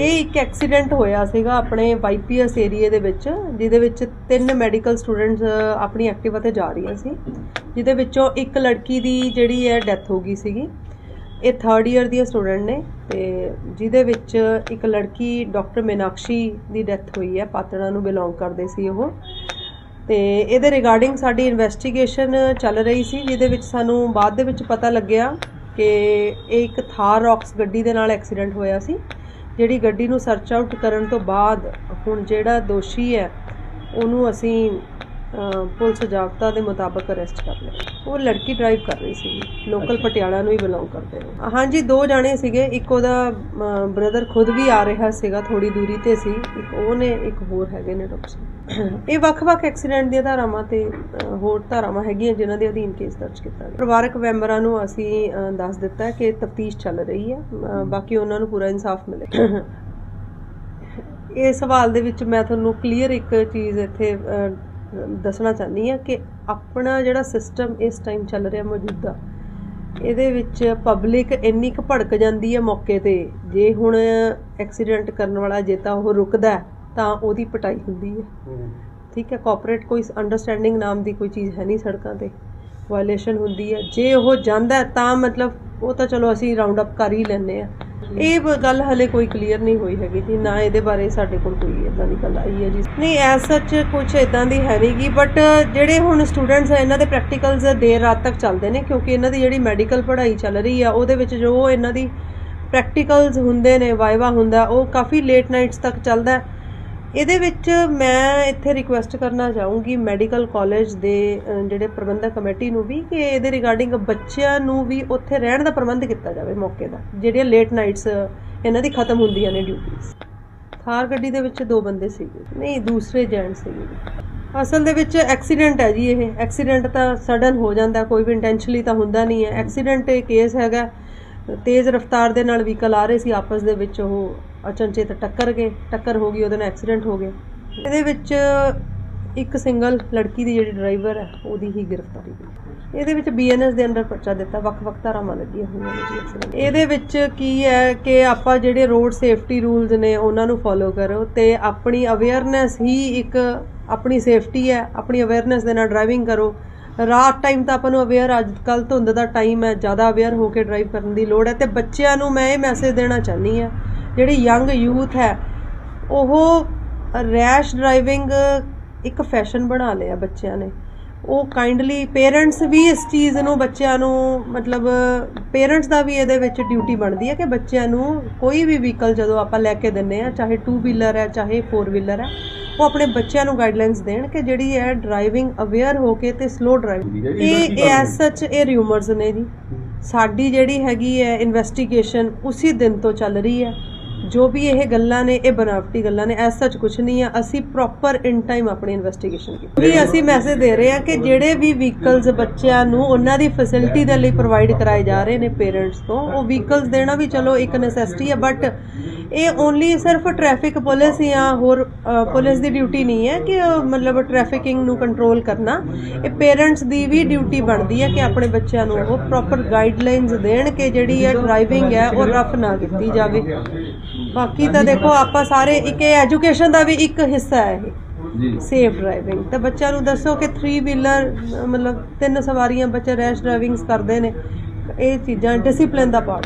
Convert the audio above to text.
ਇਹ ਇੱਕ ਐਕਸੀਡੈਂਟ ਹੋਇਆ ਸੀਗਾ ਆਪਣੇ ਵਾਈਪੀਐਸ ਏਰੀਆ ਦੇ ਵਿੱਚ, ਜਿਹਦੇ ਵਿੱਚ ਤਿੰਨ ਮੈਡੀਕਲ ਸਟੂਡੈਂਟਸ ਆਪਣੀ ਐਕਟਿਵਾ ਤੇ ਜਾ ਰਹੀਆਂ ਸੀ। ਜਿਹਦੇ ਵਿੱਚੋਂ ਇੱਕ ਲੜਕੀ ਦੀ ਜਿਹੜੀ ਹੈ ਡੈਥ ਹੋ ਗਈ ਸੀਗੀ। ਇਹ 3rd ਇਅਰ ਦੀ ਸਟੂਡੈਂਟ ਨੇ ਤੇ ਜਿਹਦੇ ਵਿੱਚ ਇੱਕ ਲੜਕੀ ਡਾਕਟਰ ਮੀਨਾਕਸ਼ੀ ਦੀ ਡੈਥ ਹੋਈ ਹੈ, ਪਾਤੜਾ ਨੂੰ ਬਿਲੋਂਗ ਕਰਦੇ ਸੀ ਉਹ। ਤੇ ਇਹਦੇ ਰਿਗਾਰਡਿੰਗ ਸਾਡੀ ਇਨਵੈਸਟੀਗੇਸ਼ਨ ਚੱਲ ਰਹੀ ਸੀ, ਜਿਹਦੇ ਵਿੱਚ ਸਾਨੂੰ ਬਾਅਦ ਦੇ ਵਿੱਚ ਪਤਾ ਲੱਗਿਆ ਕਿ ਇਹ ਇੱਕ ਥਾਰ ਰੌਕਸ ਗੱਡੀ ਦੇ ਨਾਲ ਐਕਸੀਡੈਂਟ ਹੋਇਆ ਸੀ। ਜਿਹੜੀ ਗੱਡੀ ਨੂੰ ਸਰਚ ਆਊਟ ਕਰਨ ਤੋਂ ਬਾਅਦ ਹੁਣ ਜਿਹੜਾ ਦੋਸ਼ੀ ਹੈ ਉਹਨੂੰ ਅਸੀਂ ਪੁਲਿਸ ਜਾਬਤਾ ਦੇ ਮੁਤਾਬਕ ਅਰੈਸਟ ਕਰ ਲਿਆ। ਉਹ ਲੜਕੀ ਡਰਾਈਵ ਕਰ ਰਹੀ ਸੀ। ਲੋਕਲ ਪਟਿਆਲਾ ਨੂੰ ਹੀ ਬਿਲੋਂਗ ਕਰਦੇ ਨੇ। ਹਾਂਜੀ ਦੋ ਜਾਣੇ ਸੀਗੇ। ਇੱਕ ਉਹਦਾ ਬ੍ਰਦਰ ਖੁਦ ਵੀ ਆ ਰਿਹਾ ਸੀਗਾ ਥੋੜੀ ਦੂਰੀ ਤੇ ਸੀ। ਇੱਕ ਉਹ ਨੇ ਇੱਕ ਹੋਰ ਹੈਗੇ ਨੇ ਡਾਕਟਰ ਇਹ ਵੱਖ-ਵੱਖ ਐਕਸੀਡੈਂਟ ਦੀਆਂ ਧਾਰਾਵਾਂ ਤੇ ਹੋਰ ਧਾਰਾਵਾਂ ਹੈਗੀਆਂ ਜਿਨ੍ਹਾਂ ਦੇ ਅਧੀਨ ਕੇਸ ਦਰਜ ਕੀਤਾ ਗਿਆ। ਪਰਿਵਾਰਕ ਮੈਂਬਰਾਂ ਨੂੰ ਅਸੀਂ ਦੱਸ ਦਿੱਤਾ ਕਿ ਤਫਤੀਸ਼ ਚੱਲ ਰਹੀ ਹੈ। ਬਾਕੀ ਉਹਨਾਂ ਨੂੰ ਪੂਰਾ ਇਨਸਾਫ ਮਿਲੇ। ਇਹ ਸਵਾਲ ਦੇ ਵਿੱਚ ਮੈਂ ਤੁਹਾਨੂੰ ਕਲੀਅਰ ਇੱਕ ਚੀਜ਼ ਇੱਥੇ ਦੱਸਣਾ ਚਾਹੁੰਦੀ ਹਾਂ ਕਿ ਆਪਣਾ ਜਿਹੜਾ ਸਿਸਟਮ ਇਸ ਟਾਈਮ ਚੱਲ ਰਿਹਾ ਮੌਜੂਦਾ ਇਹਦੇ ਵਿੱਚ ਪਬਲਿਕ ਇੰਨੀ ਕੁ ਭੜਕ ਜਾਂਦੀ ਹੈ ਮੌਕੇ ਤੇ ਜੇ ਹੁਣ ਐਕਸੀਡੈਂਟ ਕਰਨ ਵਾਲਾ ਜੇ ਤਾਂ ਉਹ ਰੁਕਦਾ ਤਾਂ ਉਹਦੀ ਪਟਾਈ ਹੁੰਦੀ ਹੈ। ਠੀਕ ਹੈ ਕੋਆਪਰੇਟ ਕੋਈ ਅੰਡਰਸਟੈਂਡਿੰਗ ਨਾਮ ਦੀ ਕੋਈ ਚੀਜ਼ ਹੈ ਨਹੀਂ ਸੜਕਾਂ ਤੇ ਵਾਇਲੇਸ਼ਨ ਹੁੰਦੀ ਹੈ। ਜੇ ਉਹ ਜਾਂਦਾ ਤਾਂ ਮਤਲਬ ਉਹ ਤਾਂ ਚਲੋ ਅਸੀਂ ਰਾਉਂਡ ਅਪ ਕਰ ਹੀ ਲੈਂਦੇ ਆ ਇਹ ਗੱਲ ਹਲੇ ਕੋਈ ਕਲੀਅਰ ਨਹੀਂ ਹੋਈ ਹੈਗੀ ਜੀ, ਨਾ ਇਹਦੇ ਬਾਰੇ ਸਾਡੇ ਕੋਲ ਕੋਈ ਇਦਾਂ ਦੀ ਗੱਲ ਆਈ ਹੈ ਜੀ। ਨਹੀਂ ਐਸ ਸੱਚ ਕੁਝ ਇਦਾਂ ਦੀ ਹੈ ਨਹੀਂਗੀ ਬਟ ਜਿਹੜੇ ਹੁਣ ਸਟੂਡੈਂਟਸ ਆ ਇਹਨਾਂ ਦੇ ਪ੍ਰੈਕਟੀਕਲਸ ਦੇਰ ਰਾਤ ਤੱਕ ਚੱਲਦੇ ਨੇ, ਕਿਉਂਕਿ ਇਹਨਾਂ ਦੀ ਜਿਹੜੀ ਮੈਡੀਕਲ ਪੜ੍ਹਾਈ ਚੱਲ ਰਹੀ ਆ, ਉਹਦੇ ਵਿੱਚ ਜੋ ਇਹਨਾਂ ਦੀ ਪ੍ਰੈਕਟੀਕਲਸ ਹੁੰਦੇ ਨੇ ਵਾਈਵਾ ਹੁੰਦਾ, ਉਹ ਕਾਫੀ ਲੇਟ ਨਾਈਟਸ ਤੱਕ ਚੱਲਦਾ ਹੈ। ਇਹਦੇ ਵਿੱਚ ਮੈਂ ਇੱਥੇ ਰਿਕੁਐਸਟ ਕਰਨਾ ਚਾਹੂੰਗੀ ਮੈਡੀਕਲ ਕਾਲਜ ਦੇ ਜਿਹੜੇ ਪ੍ਰਬੰਧਕ ਕਮੇਟੀ ਨੂੰ ਵੀ ਕਿ ਇਹਦੇ ਰਿਗਾਰਡਿੰਗ ਬੱਚਿਆਂ ਨੂੰ ਵੀ ਉੱਥੇ ਰਹਿਣ ਦਾ ਪ੍ਰਬੰਧ ਕੀਤਾ ਜਾਵੇ ਮੌਕੇ ਦਾ, ਜਿਹੜੀਆਂ ਲੇਟ ਨਾਈਟਸ ਇਹਨਾਂ ਦੀ ਖਤਮ ਹੁੰਦੀਆਂ ਨੇ ਡਿਊਟੀਆਂ ਥਾਰ ਗੱਡੀ ਦੇ ਵਿੱਚ ਦੋ ਬੰਦੇ ਸੀਗੇ, ਨਹੀਂ, ਦੂਸਰੇ ਜੈਂਟ ਸੀਗੇ। ਅਸਲ ਦੇ ਵਿੱਚ ਐਕਸੀਡੈਂਟ ਹੈ ਜੀ ਇਹ। ਐਕਸੀਡੈਂਟ ਤਾਂ ਸਡਨ ਹੋ ਜਾਂਦਾ, ਕੋਈ ਵੀ ਇੰਟੈਂਸ਼ਨਲੀ ਤਾਂ ਹੁੰਦਾ ਨਹੀਂ ਹੈ। ਐਕਸੀਡੈਂਟ ਇਹ ਕੇਸ ਹੈਗਾ ਤੇਜ਼ ਰਫ਼ਤਾਰ ਦੇ ਨਾਲ ਵਹੀਕਲ ਆ ਰਹੇ ਸੀ, ਆਪਸ ਦੇ ਵਿੱਚ ਉਹ ਅਚਨਚੇਤ ਟੱਕਰ ਗਏ, ਟੱਕਰ ਹੋ ਗਈ, ਉਹਦੇ ਨਾਲ ਐਕਸੀਡੈਂਟ ਹੋ ਗਿਆ ਇਹਦੇ ਵਿੱਚ ਇੱਕ ਸਿੰਗਲ ਲੜਕੀ ਦੀ ਜਿਹੜੀ ਡਰਾਈਵਰ ਹੈ, ਉਹਦੀ ਹੀ ਗ੍ਰਿਫਤਾਰੀ ਹੋਈ। ਇਹਦੇ ਵਿੱਚ ਬੀਐਨਐਸ ਦੇ ਅੰਦਰ ਪਰਚਾ ਦਿੱਤਾ, ਵੱਖ-ਵੱਖ ਧਾਰਾਵਾਂ ਲੱਗੀਆਂ ਹੋਈਆਂ ਨੇ ਇਹਦੇ ਵਿੱਚ ਕੀ ਹੈ ਕਿ ਆਪਾਂ ਜਿਹੜੇ ਰੋਡ ਸੇਫਟੀ ਰੂਲਸ ਨੇ, ਉਹਨਾਂ ਨੂੰ ਫੋਲੋ ਕਰੋ ਤੇ ਆਪਣੀ ਅਵੇਅਰਨੈਸ ਹੀ ਇੱਕ ਆਪਣੀ ਸੇਫਟੀ ਹੈ, ਆਪਣੀ ਅਵੇਅਰਨੈਸ ਦੇ ਨਾਲ ਡਰਾਈਵਿੰਗ ਕਰੋ। ਰਾਤ ਟਾਈਮ ਤਾਂ ਆਪਾਂ ਨੂੰ ਅਵੇਅਰ ਅੱਜ ਕੱਲ ਧੁੰਦ ਦਾ ਟਾਈਮ ਹੈ, ਜ਼ਿਆਦਾ ਅਵੇਅਰ ਹੋ ਕੇ ਡਰਾਈਵ ਕਰਨ ਦੀ ਲੋੜ ਹੈ ਤੇ ਬੱਚਿਆਂ ਨੂੰ ਮੈਂ ਇਹ ਮੈਸੇਜ ਦੇਣਾ ਚਾਹਨੀ ਆ ਜਿਹੜੀ ਯੰਗ ਯੂਥ ਹੈ, ਉਹ ਰੈਸ਼ ਡਰਾਈਵਿੰਗ ਇੱਕ ਫੈਸ਼ਨ ਬਣਾ ਲਿਆ ਬੱਚਿਆਂ ਨੇ। ਉਹ ਕਾਈਂਡਲੀ ਪੇਰੈਂਟਸ ਵੀ ਇਸ ਚੀਜ਼ ਨੂੰ ਬੱਚਿਆਂ ਨੂੰ ਮਤਲਬ ਪੇਰੈਂਟਸ ਦਾ ਵੀ ਇਹਦੇ ਵਿੱਚ ਡਿਊਟੀ ਬਣਦੀ ਹੈ ਕਿ ਬੱਚਿਆਂ ਨੂੰ ਕੋਈ ਵੀ ਵਹੀਕਲ ਜਦੋਂ ਆਪਾਂ ਲੈ ਕੇ ਦਿੰਨੇ ਆ ਚਾਹੇ 2 ਵੀਲਰ ਹੈ ਚਾਹੇ 4 ਵੀਲਰ ਹੈ ਉਹ ਆਪਣੇ ਬੱਚਿਆਂ ਨੂੰ ਗਾਈਡਲਾਈਨਸ ਦੇਣ ਕਿ ਜਿਹੜੀ ਹੈ ਡਰਾਈਵਿੰਗ ਅਵੇਅਰ ਹੋ ਕੇ ਤੇ ਸਲੋ ਡਰਾਈਵਿੰਗ ਇਹ ਐਸ ਸੱਚ ਇਹ ਰਿਊਮਰਸ ਨੇ ਜੀ। ਸਾਡੀ ਜਿਹੜੀ ਹੈਗੀ ਹੈ ਇਨਵੈਸਟੀਗੇਸ਼ਨ ਉਸੇ ਦਿਨ ਤੋਂ ਚੱਲ ਰਹੀ ਹੈ। ਜੋ ਵੀ ਇਹ ਗੱਲਾਂ ਨੇ ਇਹ ਬਨਾਵਟੀ ਗੱਲਾਂ ਨੇ ਐਸ ਸੱਚ ਕੁਝ ਨਹੀਂ ਆ। ਅਸੀਂ ਪ੍ਰੋਪਰ ਇਨ ਟਾਈਮ ਆਪਣੀ ਇਨਵੈਸਟੀਗੇਸ਼ਨ ਕੀਤੀ। ਵੀ ਅਸੀਂ ਮੈਸੇਜ ਦੇ ਰਹੇ ਹਾਂ ਕਿ ਜਿਹੜੇ ਵੀ ਵਹੀਕਲਸ ਬੱਚਿਆਂ ਨੂੰ ਉਹਨਾਂ ਦੀ ਫੈਸਿਲਿਟੀ ਦੇ ਲਈ ਪ੍ਰੋਵਾਈਡ ਕਰਾਏ ਜਾ ਰਹੇ ਨੇ ਪੇਰੈਂਟਸ ਤੋਂ ਉਹ ਵਹੀਕਲਸ ਦੇਣਾ ਵੀ ਚਲੋ ਇੱਕ ਨੈਸੈਸਿਟੀ ਹੈ ਬਟ ਇਹ ਓਨਲੀ ਸਿਰਫ ਟ੍ਰੈਫਿਕ ਪੁਲਿਸ ਜਾਂ ਹੋਰ ਪੁਲਿਸ ਦੀ ਡਿਊਟੀ ਨਹੀਂ ਹੈ ਕਿ ਮਤਲਬ ਟ੍ਰੈਫਿਕਿੰਗ ਨੂੰ ਕੰਟਰੋਲ ਕਰਨਾ। ਇਹ ਪੇਰੈਂਟਸ ਦੀ ਵੀ ਡਿਊਟੀ ਬਣਦੀ ਹੈ ਕਿ ਆਪਣੇ ਬੱਚਿਆਂ ਨੂੰ ਉਹ ਪ੍ਰੋਪਰ ਗਾਈਡਲਾਈਨਸ ਦੇਣ ਕਿ ਜਿਹੜੀ ਹੈ ਡਰਾਈਵਿੰਗ ਹੈ ਉਹ ਰਫ ਨਾ ਕੀਤੀ ਜਾਵੇ। ਬਾਕੀ ਤਾਂ ਦੇਖੋ ਆਪਾਂ ਸਾਰੇ ਇੱਕ ਇਹ ਐਜੂਕੇਸ਼ਨ ਦਾ ਵੀ ਇੱਕ ਹਿੱਸਾ ਹੈ ਇਹ। ਜੀ। ਸੇਫ ਡਰਾਈਵਿੰਗ ਤਾਂ ਬੱਚਿਆਂ ਨੂੰ ਦੱਸੋ ਕਿ 3 ਵੀਲਰ ਮਤਲਬ ਤਿੰਨ ਸਵਾਰੀਆਂ ਬੱਚੇ ਰੈਸ਼ ਡਰਾਈਵਿੰਗਸ ਕਰਦੇ ਨੇ। ਇਹ ਚੀਜ਼ਾਂ ਡਿਸਪਲਿਨ ਦਾ ਪਾਰਟ